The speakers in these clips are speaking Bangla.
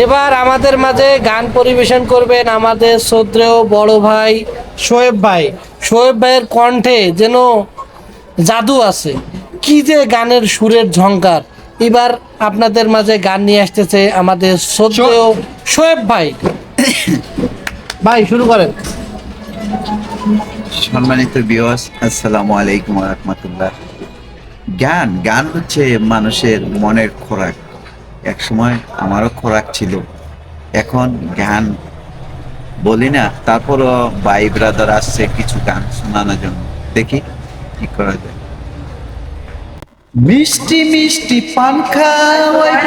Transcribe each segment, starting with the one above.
এবার আমাদের মাঝে গান পরিবেশন করবেন আমাদের শ্রদ্ধেয় বড় ভাই শোয়েব ভাই। শোয়েব ভাইয়ের কণ্ঠে যেন জাদু আছে। কি যে গানের সুরের ঝংকার। এবার আপনাদের মাঝে গান নিয়ে আসতেছে আমাদের শ্রদ্ধেয় শোয়েব ভাই। ভাই শুরু করেন। সম্মানিত বিওয়াস আসসালামু আলাইকুম রহমতুল্লাহ। গান গান হচ্ছে মানুষের মনের খোরাক। এক সময় আমারও খোরাক ছিল। এখন গান বলি না, তারপরও ভাই ব্রাদার আসছে কিছু গান শোনানোর জন্য। দেখি কি করা যায়। মিষ্টি মিষ্টি পান খাওয়াইব।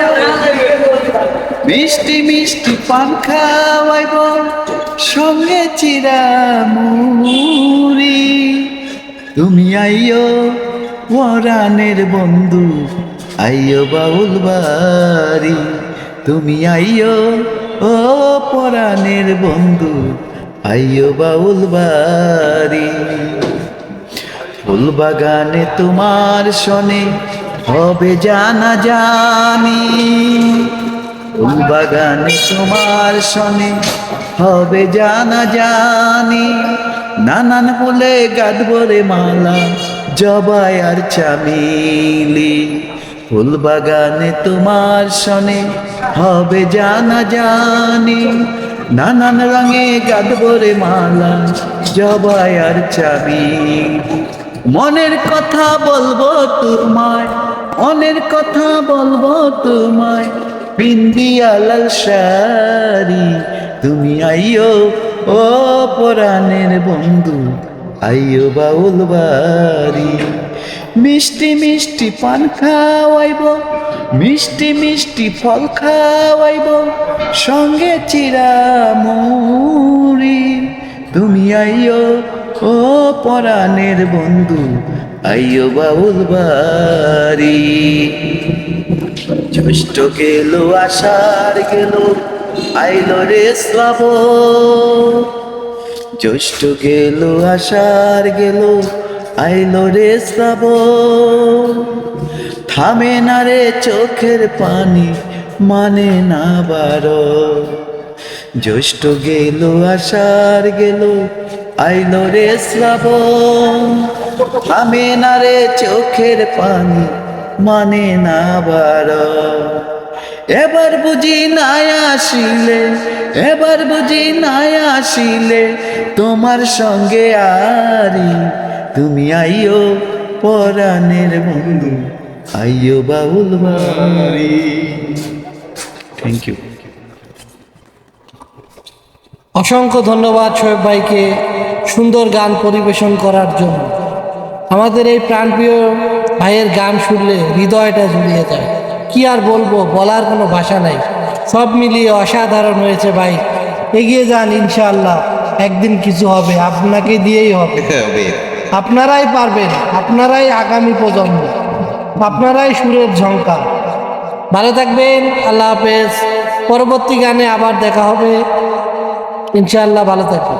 মিষ্টি মিষ্টি পান খাওয়াইব। সঙ্গে চিরা মুড়ি তুমি আইও পরাণের বন্ধু। আইও বাউল বাড়ি, তুমি আইও ও পরাণের বন্ধু আইও বাউল বাড়ি। ফুল বাগানে তোমার শনে, হবে জানা জানি। ফুল বাগানে তোমার শনে, হবে জানা জানি। নানান বলে গাদবরে মালা, জবাই আর চামিলি। ফুল বাগানে তোমার শনে হবে জানা জানি। নানান রঙে গাদবরে মালা, জবাই আর চামিলি মনের কথা বলব তোমায়, মনের কথা বলব তোমায় বিন্দিয়া লাল শাড়ি। তুমি আইও ও পরাণের বন্ধু আইও বাউল বাড়ি। মিষ্টি মিষ্টি পান খাওয়াইব, মিষ্টি মিষ্টি ফল খাওয়াইব, সঙ্গে চিরা মুড়ি তুমি আইও ও পরাণের বন্ধু আইও বাউল বাড়ি। জ্যৈষ্ঠ গেল, আষাঢ় গেল, আইলো রে শ্রাব জ্যৈষ্ঠ গেল, আষাঢ় গেল আইলো রে শ্রাব থামে না রে চোখের পানি মানে না বারো জ্যৈষ্ঠ গেল, আষাঢ় গেল, আইলো রে শ্রাবণ। থামে না রে চোখের পানি মানে না বার এবার বুঝি নাই আসিলে, এবার বুঝি নাই আসিলে, তোমার সঙ্গে আরি তুমি আইও পরাণের বন্ধু আইও বাউল বাড়ি থ্যাংক ইউ অসংখ্য ধন্যবাদ শোয়েব ভাইকে সুন্দর গান পরিবেশন করার জন্য। আমাদের এই প্রাণপ্রিয় ভাইয়ের গান শুনলে হৃদয়টা জুড়িয়ে যায়। কি আর বলব বলার কোনো ভাষা নাই। সব মিলিয়ে অসাধারণ হয়েছে ভাই। এগিয়ে যান ইনশাআল্লাহ। একদিন কিছু হবে আপনাকে দিয়েই হবে। আপনারাই পারবেন, আপনারাই আগামী প্রজন্ম, আপনারাই সুরের ঝঙ্কা ভালো থাকবেন, আল্লাহ হাফেজ। পরবর্তী গানে আবার দেখা হবে। ইনশাআল্লাহ ভালো থাকবেন।